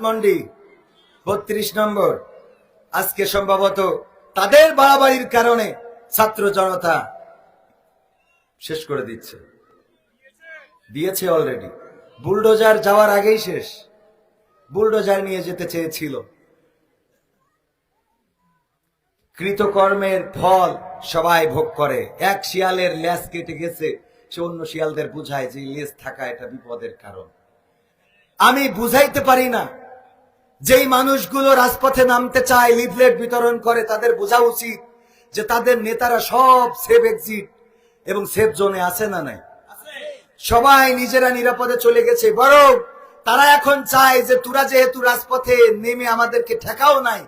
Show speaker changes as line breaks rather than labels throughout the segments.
মন্ডি, বত্রিশ নম্বর। আজকে সম্ভবত তাদের বাড়াবাড়ির কারণে ছাত্র জনতা শেষ করে দিচ্ছে। দিয়েছে অলরেডি বুলডোজার যাওয়ার আগেই শেষ। বুলডোজার নিয়ে যেতে চেয়েছিল। কৃতকর্মের ফল সবাই ভোগ করে। এক শিয়ালের লেজ কেটে গেছে, সে অন্য শিয়ালদের বুঝায় যে লেজ থাকা এটা বিপদের কারণ। আমি বুঝাইতে পারি না যেই মানুষগুলো রাজপথে নামতে চায়, লিফলেট বিতরণ করে, তাদের বোঝা উচিত যে তাদের নেতারা সব সেফ এক্সিট এবং সেফ জোনে আছে না নাই। সবাই নিজেরা নিরাপদে চলে গেছে, বরং তারা এখন চায় যে তোরা যেহেতু রাজপথে নেমে আমাদেরকে ঠেকাও নাই,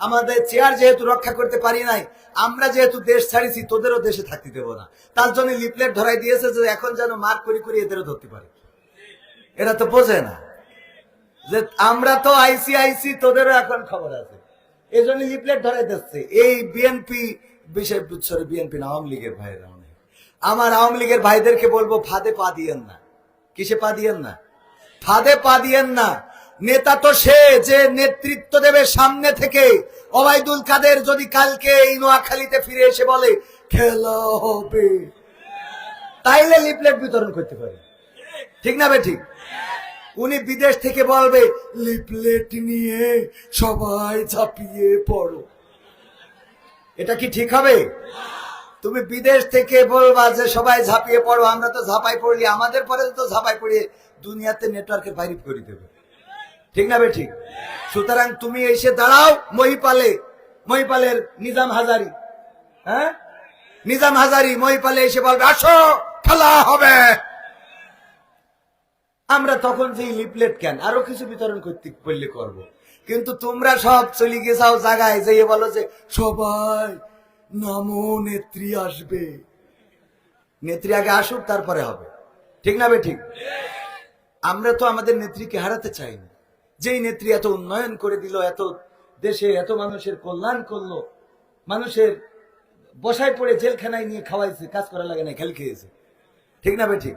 আমাদের চেয়ার যেহেতু রক্ষা করতে পারি নাই, আমরা যেহেতু দেশ ছাড়িছি, তোদেরও দেশে থাকতে দেবো না। তার জন্য লিফলেট ধরাই দিয়েছে যে এখন যেন মার করি করি এদেরও ধরতে পারে। এটা তো বোঝে না। যে আমরা তো আইসি আইসি, তোদেরও এখন খবর আছে। এই জন্য লিফলেট ধরাই দিচ্ছে। এই বিএনপি বিষয় সরি বিএনপি না, আওয়ামী লীগের ভাইয়েরা অনেক। আমার আওয়ামী লীগের ভাইদেরকে বলব, ফাঁদে পা দিয়েন না। কিসে পা দিয়েন না? ফাঁদে পা দিয়েন না। নেতা তো সে যে নেতৃত্ব দেবে সামনে থেকে। ওবায়দুল কাদের যদি কালকে এই নোয়াখালীতে ফিরে এসে বলে, খেলা হবে। তাইলে লিফলেট বিতরণ করতে পারে। ঠিক না বে ঠিক? উনি বিদেশ থেকে বলবে লিপলেট নিয়ে সবাই ঝাঁপিয়ে পড়ো। এটা কি ঠিক হবে? তুমি বিদেশ থেকে বলবা যে সবাই ঝাঁপিয়ে পড়ো, আমরা তো ঝাঁপাই পড়লি, আমাদের পরে তো ঝাঁপাই পড়িয়ে দুনিয়াতে নেটওয়ার্কের বাইরে করে দেবে। ঠিক না বে ঠিক সুতরাং তুমি এসে দাঁড়াও মহিপালে, মহিপালের নিজাম হাজারি। হ্যাঁ? নিজাম হাজারি মহিপালে এসে বলবে, আসো, খেলা হবে। আমরা তখন সেই লিফলেট কেন, আরও কিছু বিতরণ করতে বললে করব। কিন্তু তোমরা সব চলে গেছাও জায়গায় যে বলো যে সবাই নামো নেত্রী আসবে। নেত্রী আগে আসুক, তারপরে হবে। ঠিক না বে ঠিক? আমরা তো আমাদের নেত্রীকে হারাতে চাইনি। যেই নেত্রী এত উন্নয়ন করে দিল, এত দেশে এত মানুষের কল্যাণ করল, মানুষের বসায় পড়ে জেলখানায় নিয়ে খাওয়াইছে, কাজ করা লাগে না, খেল খেয়েছে। ঠিক না বে ঠিক?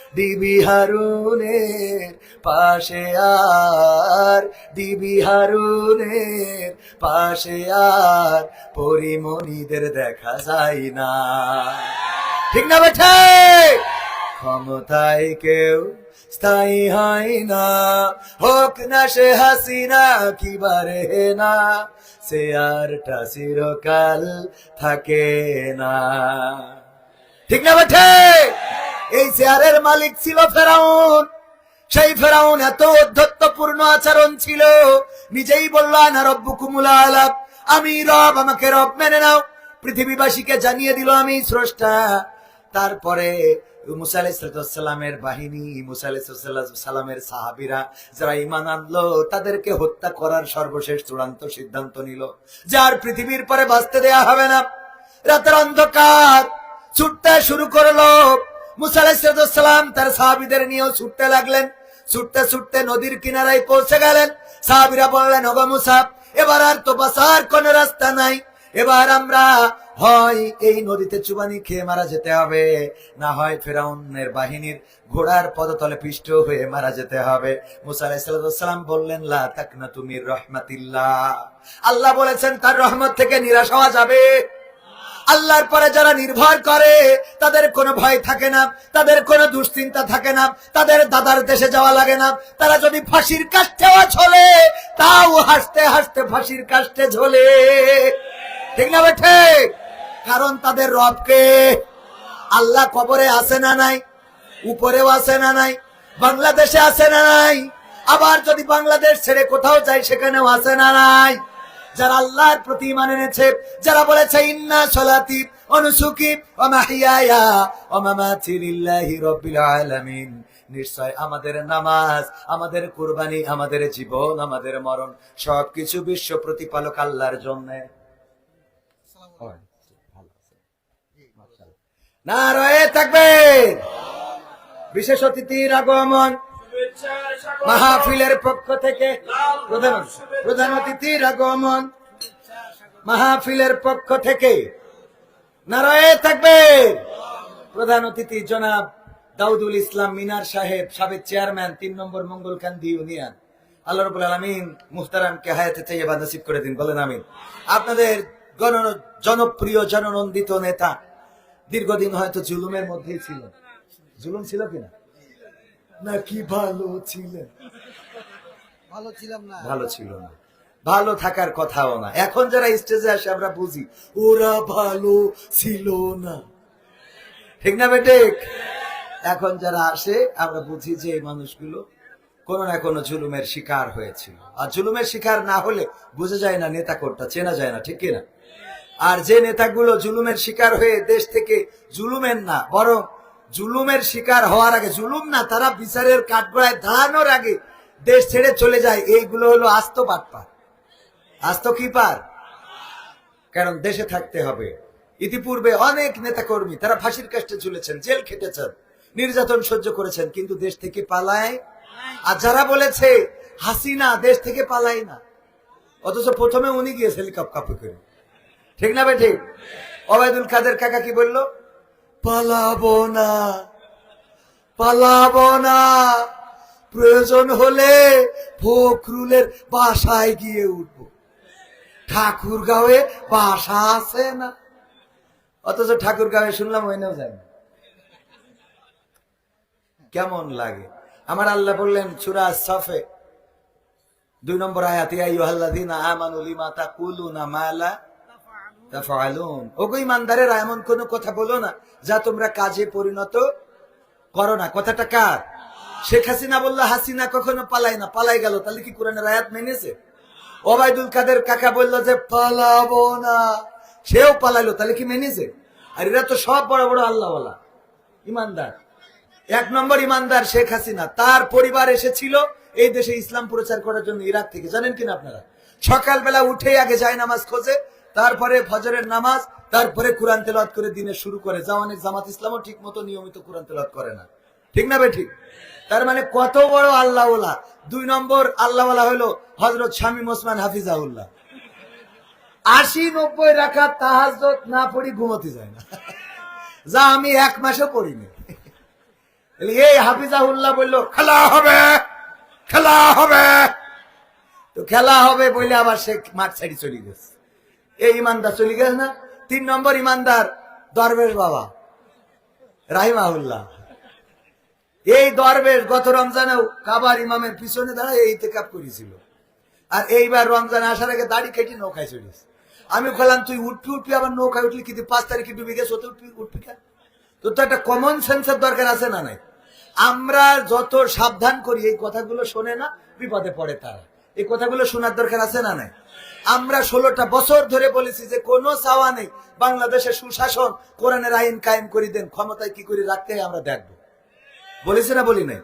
ডিবি হারুনের পাশে আর, দিবি হারুনের পাশে আর, পরিমণিদের দেখা যায় না। ঠিক না বেঠে? ক্ষমতায় কেউ স্থায়ী হয় না। হোক না সে হাসিনা, কি বারে না, সে আর চিরকাল থাকে না। ঠিক না বেঠে? এই চেয়ারের মালিক ছিল ফেরাউন। সেই ফেরাউন এত অধ্যত্বপূর্ণ আচরণ ছিল। নিজেই বলল না রব্বু কুমুলা আলাপ আমি রব, আমাকে রব মেনে নাও। পৃথিবীবাসীকে জানিয়ে দিল, আমি স্রষ্টা। তারপরে মুসা আলাইসালামের বাহিনী, মুসা আলাইসালামের সাহাবিরা যারা ইমান আনলো, তাদেরকে হত্যা করার সর্বশেষ চূড়ান্ত সিদ্ধান্ত নিল। যার পৃথিবীর পরে বাঁচতে দেয়া হবে না। রাতের অন্ধকার ছুটতে শুরু করল। মুসা আলাইসালাম তার সাহাবিদের নিয়েও ছুটতে লাগলেন। ছুটতে ছুটতে নদীর কিনারায় পৌঁছে গেলেন। সাহাবিরা বললেন, ওগো মুসাফ এবার আর তো বাসার কোন রাস্তা নাই। এবার আমরা হয় এই নদীতে চুবানি খেয়ে মারা যেতে হবে। না হয় ফেরাউনের বাহিনীর ঘোড়ার পদতলে পিষ্ট হয়ে মারা যেতে হবে। মুসা বললেন, লা তুমি রহমাতিল্লাহ। আল্লাহ বলেছেন, তার রহমত থেকে নিরাশ হওয়া যাবে। আল্লাহর পরে যারা নির্ভর করে, তাদের কোনো ভয় থাকে না, তাদের কোনো দুশ্চিন্তা থাকে না, তাদের দাদার দেশে যাওয়া লাগে না। তারা যদি ফাঁসির কাষ্ঠেও ঝোলে, তাও হাসতে হাসতে ফাঁসির কাষ্ঠে ঝোলে। ঠিক না বেঠে কারণ তাদের রবকে আল্লাহ কবরে আসে না নাই, উপরেও আসে না নাই, বাংলাদেশে আসে না নাই, আবার যদি বাংলাদেশ ছেড়ে কোথাও যায়, সেখানেও আসে না নাই। যারা আল্লাহর প্রতি ইমান এনেছে যারা বলেছে ইন্না সলাতি অনুসুকি ও মাহিয়ায়া লিল্লাহি রাব্বিল আলামিন। নিশ্চয় আমাদের নামাজ আমাদের কুরবানি আমাদের জীবন আমাদের মরণ সবকিছু বিশ্ব প্রতিপালক আল্লাহর জন্য। না রয়ে থাকবে বিশেষ অতিথির আগমন। মাহফিলের পক্ষ থেকে প্রধান প্রধান অতিথির আগমন। মাহফিলের পক্ষ থেকে নারায়ে থাকবে প্রধান অতিথি জনাব দাউদুল ইসলাম মিনার সাহেব, সাবেক চেয়ারম্যান, তিন নম্বর মঙ্গলকান্দি ইউনিয়ন। আল্লাহ রবুল আলমিন মুহতারামকে হায়াতে চাইয়ে বা নসিব করে দিন, বলেন আমিন। আপনাদের গণ জনপ্রিয়, জননন্দিত নেতা দীর্ঘদিন হয়তো জুলুমের মধ্যেই ছিল। জুলুম ছিল কিনা? নাকি ভালো ছিলেন?
ভালো ছিলাম না।
ভালো ছিল না। ভালো থাকার কথাও না। এখন যারা স্টেজে আসে আমরা বুঝি ওরা ভালো ছিল না। ঠিক না বেটে এখন যারা আসে আমরা বুঝি যে এই মানুষগুলো কোনো না কোনো জুলুমের শিকার হয়েছিল। আর জুলুমের শিকার না হলে বোঝা যায় না নেতা কোনটা চেনা যায় না ঠিক কিনা আর যে নেতাগুলো জুলুমের শিকার হয়ে দেশ থেকে জুলুমের না বরং জুলুমের শিকার হওয়ার আগে জুলুম না তারা বিচারের কাঠগড়ায় দাঁড়ানোর আগে দেশ ছেড়ে চলে যায়। এইগুলো হলো আস্ত পাটপার আস্ত কি পার কারণ দেশে থাকতে হবে। ইতিপূর্বে অনেক নেতাকর্মী তারা ফাঁসির কাষ্টে ঝুলেছেন জেল খেটেছেন নির্যাতন সহ্য করেছেন কিন্তু দেশ থেকে পালায় আর যারা বলেছে হাসিনা দেশ থেকে পালায় না অথচ প্রথমে উনি গিয়েছে হেলিকপ্টার করে ঠিক না বে ঠিক? অবায়দুল কাদের কাকা কি বলল? পালাবো না পালাবো না। প্রয়োজন হলে ফখরুলের বাসায় গিয়ে উঠব। ঠাকুর গাঁয়ে বাসা আছে না? অথচ ঠাকুর গাঁয়ে শুনলাম ওইনেও যায় না। কেমন লাগে? আমার আল্লাহ বললেন, সুরা সফে দুই নম্বর আয়াত, ইয়া আইয়ুহাল্লাযীনা আমানু লিমা তাকুলুনা মা লা তাফআলুন ইমানদারেরা, এমন কথা বলো না যা তোমরা কাজে পরিণত করো না। কথাটা কার? শেখ হাসিনা বলল, হাসিনা কখনো পালাই না। পালাই গেল। তাহলে কি কোরআনের আয়াত মেনেছে? ওবায়দুল কাদের কাকা বলল যে, পালাবো না। সেও পালাইলো তাহলে কি মেনেছে? আর এরা তো সব বড় বড় আল্লাহওয়ালা। ইমানদার। এক নম্বর ইমানদার শেখ হাসিনা। তার পরিবার এসেছিল এই দেশে ইসলাম প্রচার করার জন্য ইরাক থেকে। জানেন কিনা আপনারা? সকালবেলা উঠে আগে যায় নামাজ খোঁজে তারপরে ফজরের নামাজ, তারপরে কোরআন তেলাওয়াত করে দিনে শুরু করে। যা অনেক জামাত ইসলামও ঠিক মতো নিয়মিত কোরআন তেলাওয়াত করে না। ঠিক না ঠিক? তার মানে কত বড় আল্লাহওয়ালা। দুই নম্বর আল্লাহওয়ালা হলো হজরত শামীম ওসমান হাফিজাউল্লাহ আশি নব্বই রাখা তাহাজত না পড়ি ঘুমোতে যায় না। যা আমি এক মাসও পড়িনি। এই হাফিজাহুল্লাহ বলল, খেলা হবে খেলা হবে। তো খেলা হবে বলে আবার সে মাঠ ছাড়ি চলে গেছে। এই ইমানদার চলে গেছে না? তিন নম্বর ইমানদার দরবেশ বাবা, রাহিমাহুল্লাহ। এই দরবেশ গত রমজানেও কাবার ইমামের পিছনে দাঁড়ায় এই তেকাপ করেছিল। আর এইবার রমজান আসার আগে দাড়ি কেটে নৌকায় চলিস আমি বললাম, তুই উঠবি উঠবি, আবার নৌকায় উঠলি কিন্তু পাঁচ তারিখে ডুবে গেছে ওতে উঠবি উঠবি কেন? তোর তো একটা কমন সেন্সের দরকার আছে না নাই? আমরা যত সাবধান করি, এই কথাগুলো শোনে না, বিপদে পড়ে তারা। এই কথাগুলো শোনার দরকার আছে না নাই? আমরা ষোলোটা বছর ধরে বলেছি যে কোনো চাওয়া নেই। বাংলাদেশে সুশাসন কোরআনের আইন কায়েম করে দেন, ক্ষমতায় কি করে রাখতে আমরা দেখব। বলেছে না বলি নাই?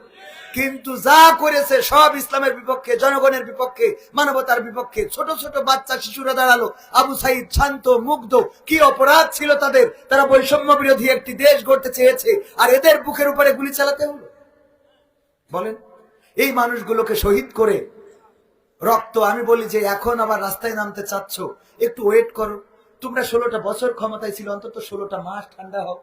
কিন্তু যা করেছে সব ইসলামের বিপক্ষে, জনগণের বিপক্ষে, মানবতার বিপক্ষে, ছোট ছোট বাচ্চা, শিশুরা দাঁড়াল, আবু সাইদ শান্ত, মুগ্ধ, কি অপরাধ ছিল তাদের? তারা বৈষম্য বিরোধী একটি দেশ গড়তে চেয়েছে, আর এদের বুকের উপরে গুলি চালাতে হলো। বলেন, এই মানুষগুলোকে শহীদ করে রক্ত, আমি বলি যে এখন আবার রাস্তায় নামতে চাচ্ছ, একটু ওয়েট করো। তোমরা ষোলোটা বছর ক্ষমতায় ছিল, অন্তত ষোলোটা মাস ঠান্ডা হোক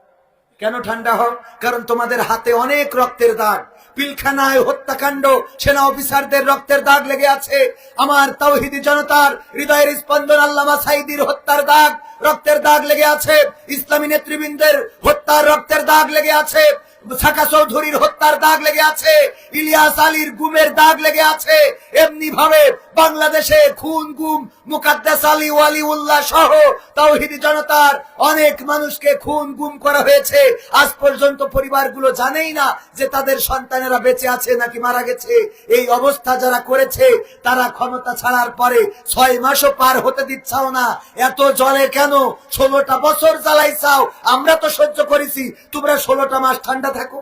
কেন ঠান্ডা হোক কারণ তোমাদের হাতে অনেক রক্তের দাগ। পিলখানায় হত্যাকাণ্ড, সেনা অফিসারদের রক্তের দাগ লেগে আছে। আমার তাওহিদি জনতার হৃদয়ের স্পন্দন আল্লামা সাইদির হত্যার দাগ, রক্তের দাগ লেগে আছে। ইসলামী নেতৃবৃন্দের হত্যার রক্তের দাগ লেগে আছে। সাকা চৌধুরীর হত্যার দাগ লেগে আছে, ইলিয়াস আলীর গুমের দাগ লেগে আছে। এমনি ভাবে বাংলাদেশে খুন, গুম, মুকাদ্দাস আলী উল্লাহ সহ তাওহিদি জনতার অনেক মানুষকে খুন, গুম করা হয়েছে। আজ পর্যন্ত পরিবারগুলো জানেই না যে তাদের সন্তানেরা বেঁচে আছে নাকি মারা গেছে। এই অবস্থা যারা করেছে, তারা ক্ষমতা ছাড়ার পরে ছয় মাসও পার হতে দিচ্ছাও না। এত জলে কেন? ষোলোটা বছর জ্বালাইছাও। আমরা তো সহ্য করেছি। তোমরা ষোলোটা মাস ঠান্ডা থাকো।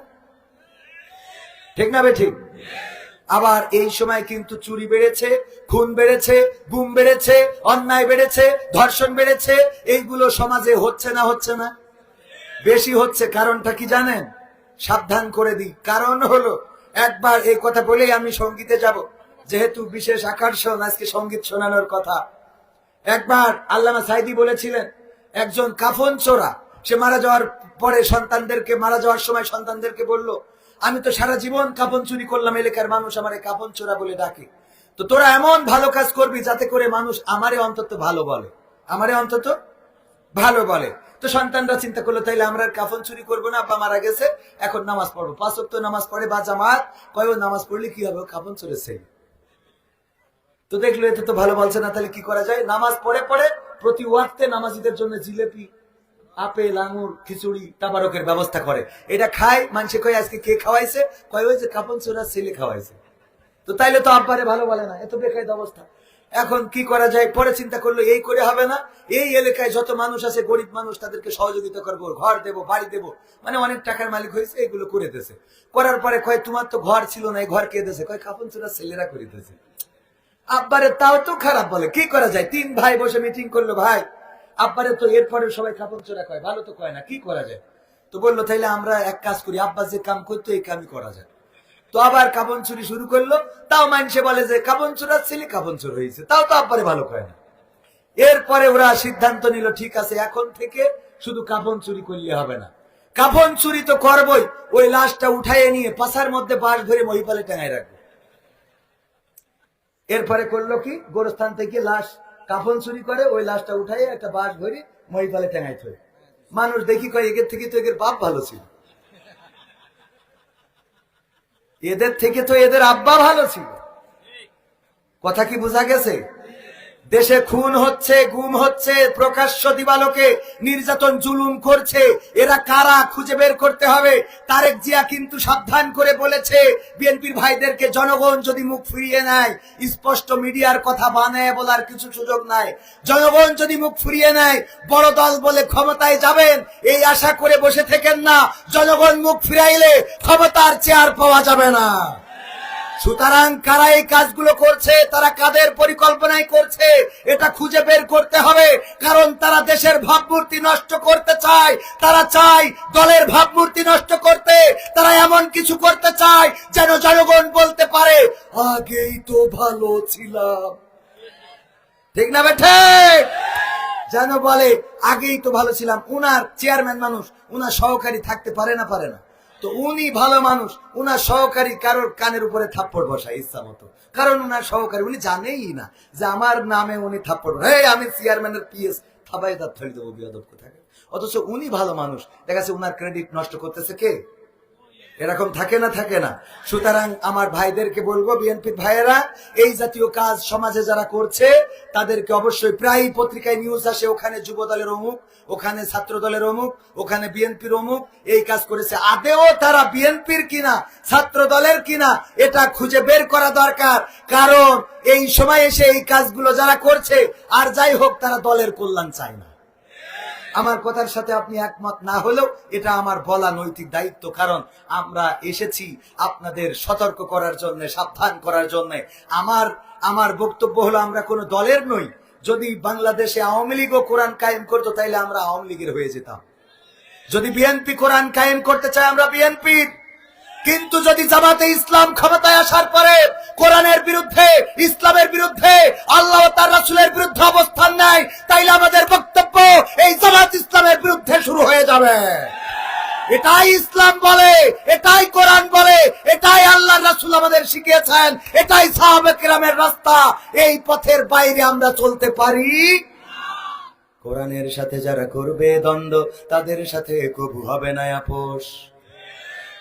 ঠিক না বে ঠিক? আবার এই সময় কিন্তু চুরি বেড়েছে, খুন বেড়েছে, গুম বেড়েছে, অন্যায় বেড়েছে, ধর্ষণ বেড়েছে, এইগুলো সমাজে হচ্ছে না হচ্ছে না। বেশি হচ্ছে, কারণটা কি জানেন? সাবধান করে দিই। কারণ হলো, একবার এই কথা বলেই আমি সঙ্গীতে যাব। যেহেতু বিশেষ আকর্ষণ আজকে সংগীত শোনানোর কথা। একবার আল্লামা সাইদি বলেছিলেন, একজন কাফন চোরা সে মারা যাওয়ার পরে সন্তানদেরকে, মারা যাওয়ার সময় সন্তানদেরকে বলল, আমি তো সারা জীবন কাপন চুরি করলাম, এলাকার মানুষ আমারে কাপন চোরা বলে ডাকে। তো তোরা এমন ভালো কাজ করবি যাতে করে মানুষ আমারে অন্তত ভালো বলে। আমারে অন্তত ভালো বলে। তো সন্তানরা চিন্তা করল, তাইলে আমরা কাফন চুরি করব না আব্বা মারা গেছে, এখন নামাজ পড়ব। পাঁচ ওয়াক্ত নামাজ পড়ে, বা জামাত, কয় নামাজ পড়লে কি হবে? কাফন চুরে সেই তো দেখল, এতে তো ভালো বলছে না তাহলে কি করা যায়? নামাজ পড়ে পড়ে প্রতি ওয়াক্তে নামাজিদের জন্য জিলেপি আপেল, আঙুর, খিচুড়ি, তাবারকের ব্যবস্থা করে। এটা খায় মানুষে কয়, আজকে কে খাওয়াইছে? কয় যে কাপন চোরা ছেলে খাওয়াইছে। তো তাইলে তো আব্বারে ভালো বলে না, এত বেকায়দ অবস্থা। এখন কি করা যায়? পরে চিন্তা করল, এই করে হবে না। এই এলাকায় যত মানুষ আছে, গরিব মানুষ, তাদেরকে সহযোগিতা করব, ঘর দেবো, বাড়ি দেবো। মানে অনেক টাকার মালিক হয়েছে, এগুলো করে দিয়েছে। করার পরে কয়, তোমার তো ঘর ছিল না, এই ঘর কে দিয়েছে? কয়, কাপন চোরা ছেলেরা করে দিয়েছে। আব্বারে তাও তো খারাপ বলে, কি করা যায়? তিন ভাই বসে মিটিং করল, ভাই আব্বারে তো এরপরে সবাই কাপড় চোরা কয়, ভালো তো কয় না, কি করা যায়? তো বলল, তাইলে আমরা এক কাজ করি, আব্বা যে কাম করতো, এই কামই করা যায়। তো আবার কাপন চুরি শুরু করল, তাও মানুষে বলে যে কাপন চোরা ছেলে কাপন চোর হয়েছে, তাও তো আব্বারে ভালো কয় না। এরপরে ওরা সিদ্ধান্ত নিল, ঠিক আছে, এখন থেকে শুধু কাপন চুরি করলে হবে না। কাপন চুরি তো করবই, ওই লাশটা উঠাইয়ে নিয়ে পাশার মধ্যে বাঁশ ধরে মহিপালে টাঙায় রাখব। এরপরে করল কি গোরস্থান থেকে লাশ কাফন চুরি করে, ওই লাশটা উঠাই একটা বাস ভরি মহিপালে ঠেঙাই থই মানুষ দেখি কয় এদের থেকে তো এদের বাপ ভালো ছিল। এদের থেকে তো এদের আব্বা ভালো ছিল। কথা কি বোঝা গেছে? দেশে খুন হচ্ছে, গুম হচ্ছে, প্রকাশ্য দিবালোকে নির্যাতন, জুলুম করছে। এরা কারা খুঁজে বের করতে হবে? তারেক জিয়া কিন্তু সাবধান করে বলেছে, বিএনপির ভাইদেরকে জনগণ যদি মুখ ফিরিয়ে নেয়, স্পষ্ট মিডিয়ার কথা বানায় বলার কিছু সুযোগ নাই। জনগণ যদি মুখ ফিরিয়ে নেয়, বড় দল বলে ক্ষমতায় যাবেন, এই আশা করে বসে থেকেন না। জনগণ মুখ ফিরাইলে ক্ষমতার চেয়ার পাওয়া যাবে না। সুতরাং কারা এই কাজগুলো করছে, তারা কাদের পরিকল্পনায় করছে, এটা খুঁজে বের করতে হবে। কারণ তারা দেশের ভাবমূর্তি নষ্ট করতে চায়, তারা চায় দলের ভাবমূর্তি নষ্ট করতে, তারা এমন কিছু করতে চায় যেন জনগণ বলতে পারে, আগেই তো ভালো ছিলাম। ঠিক না বেঠে? যেন বলে, আগেই তো ভালো ছিলাম। উনার চেয়ারম্যান মানুষ, উনার সহকারী থাকতে পারে না পারে না। তো উনি ভালো মানুষ, উনার সহকারী কারোর কানের উপরে থাপ্পড় বসায়, ইচ্ছা মতো। কারণ উনার সহকারী, উনি জানেই না যে আমার নামে উনি থাপ্পড় হে আমি চেয়ারম্যানের পিএস। থাবাই তার থলি দেবো অথচ উনি ভালো মানুষ। দেখা যাচ্ছে উনার ক্রেডিট নষ্ট করতেছে কে? এরকম থাকে না থাকে না। সুতরাং আমার ভাইদেরকে বলব বিএনপির ভাইয়েরা, এই জাতীয় কাজ সমাজে যারা করছে, তাদেরকে অবশ্যই প্রায় পত্রিকায় নিউজ আসে, ওখানে যুব দলের অমুক, ওখানে ছাত্র দলের অমুক, ওখানে বিএনপির অমুক, এই কাজ করেছে। আদেও তারা বিএনপির কিনা ছাত্র দলের কিনা, এটা খুঁজে বের করা দরকার। কারণ এই সময় এসে এই কাজগুলো যারা করছে, আর যাই হোক, তারা দলের কল্যাণ চায় না। আমার কথার সাথে আপনি একমত না হলেও এটা আমার বলা নৈতিক দায়িত্ব, কারণ আমরা এসেছি আপনাদের সতর্ক করার জন্য, সাবধান করার জন্য। আমার আমার বক্তব্য হলো আমরা কোনো দলের নই। যদি বাংলাদেশে আওয়ামী লীগও কোরআন কায়েম করতো, তাইলে আমরা আওয়ামী লীগের হয়ে যেতাম। যদি বিএনপি কোরআন কায়েম করতে চায়, আমরা বিএনপির। কিন্তু যদি জামাতে ইসলাম ক্ষমতায় আসার পরে কোরআনের বিরুদ্ধে, ইসলামের বিরুদ্ধে, আল্লাহ তার রাসূলের বিরুদ্ধে অবস্থান নেয়, তাইলে আমাদের বক্তব্য এই জামাত ইসলামের বিরুদ্ধে শুরু হয়ে যাবে। এটাই ইসলাম বলে, এটাই কোরআন বলে, এটাই আল্লাহ রাসূল আমাদের শিখিয়েছেন, এটাই সাহাবে কিরামের রাস্তা। এই পথের বাইরে আমরা চলতে পারি। কোরআনের সাথে যারা করবে দ্বন্দ্ব, তাদের সাথে কবু হবে না আপোষ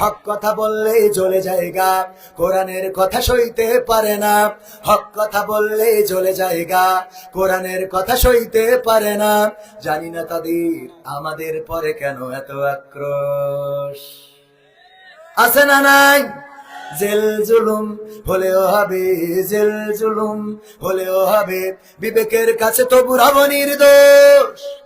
হক কথা বললেই জ্বলে জায়গা, কোরআনের কথা সইতে পারে না। হক কথা বললেই জ্বলে জায়গা, কোরআনের কথা সইতে পারে না। জানি না তাদের আমাদের পরে কেন এত আক্রোশ। আছে না নাই? জেল জুলুম হলেও হবে, জেল জুলুম হলেও হবে। বিবেকের কাছে তবু রব নির্দোষ।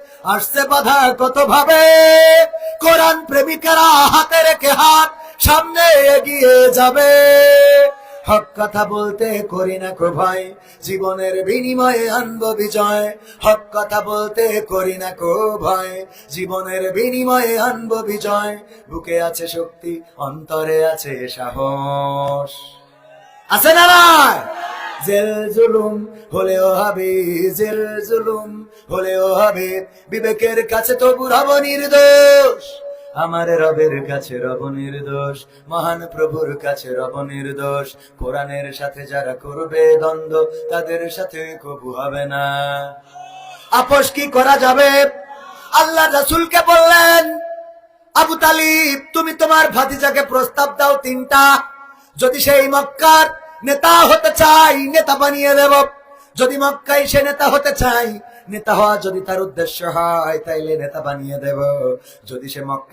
আসছে বাধা কত ভাবে কোরআন প্রেমিকেরা হাতে রেখে হাত সামনে এগিয়ে যাবে। হক কথা বলতে করি না কো ভয় জীবনের বিনিময়ে আনব বিজয়। হক কথা বলতে করি না কো ভয় জীবনের বিনিময়ে আনব বিজয়। বুকে আছে শক্তি, অন্তরে আছে সাহস। আছে না জেল জুলুম হলেও হবে, জেল জুলুম হলেও হবে। বিবেকের কাছে তবু রব নির্দোষ, আমার রবের কাছে রব নির্দোষ, মহান প্রভুর কাছে রব নির্দোষ। কোরআনের সাথে যারা করবে দ্বন্দ্ব, তাদের সাথে কবু হবে না। আপোষ কি করা যাবে? আল্লাহ রাসূলকে বললেন, আবু তালিব, তুমি তোমার ভাতিজাকে প্রস্তাব দাও তিনটা। যদি সেই মক্কার নেতা হতে চাই, নেতা বানিয়ে দেব যদি মক্কায় সে নেতা হতে চাই, নেতা হওয়া যদি তার উদ্দেশ্য হয়, তাইলে নেতা বানিয়ে দেব। যদি সে মক্কা